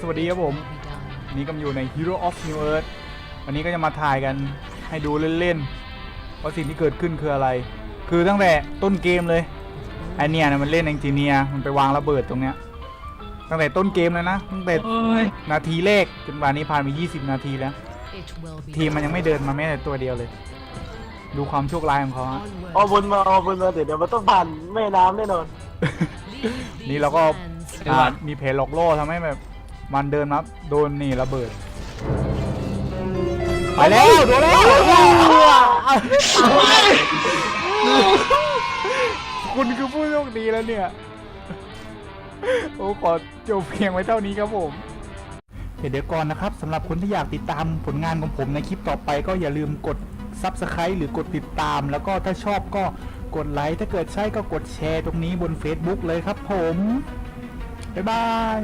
สวัสดีครับผมวันนี้ก็มาอยู่ใน Hero of New Earth วันนี้ก็จะมาถ่ายกันให้ดูเล่นๆ ว่าสิ่งที่เกิดขึ้นคืออะไร คือตั้งแต่ต้นเกมเลยไอเนี่ยนะมันเล่นเอนจิเนียร์มันไปวางระเบิดตรงเนี้ย ตั้งแต่ต้นเกมเลยนะ ตั้งแต่เอ้ยนาทีแรกจนป่านนี้ผ่านไป 20 นาทีแล้ว ทีมมันยังไม่เดินมาแม้แต่ตัวเดียวเลย ดูความโชคร้ายของเขาฮะเอาบนมาเอาบนมาเดี๋ยวเดี๋ยวมันต้องผ่านแม่น้ำแน่นอน นี่เราก็อ่ามีเพลหลอกล่อทำให้แบบ มันเดินมาโดนนี่ระเบิด ไปแล้วโดนแล้วคุณคือผู้โชคดีแล้วเนี่ย โอ้ขอจบเพียงไว้เท่านี้ครับผมเดี๋ยวก่อนนะครับสำหรับคนที่อยากติดตามผลงานของผมในคลิปต่อไปก็อย่าลืมกด Subscribe หรือกดติดตาม แล้วก็ถ้าชอบก็กดไลค์ถ้าเกิดใช่ก็กดแชร์ตรงนี้บน Facebook เลยครับผม บ๊ายบาย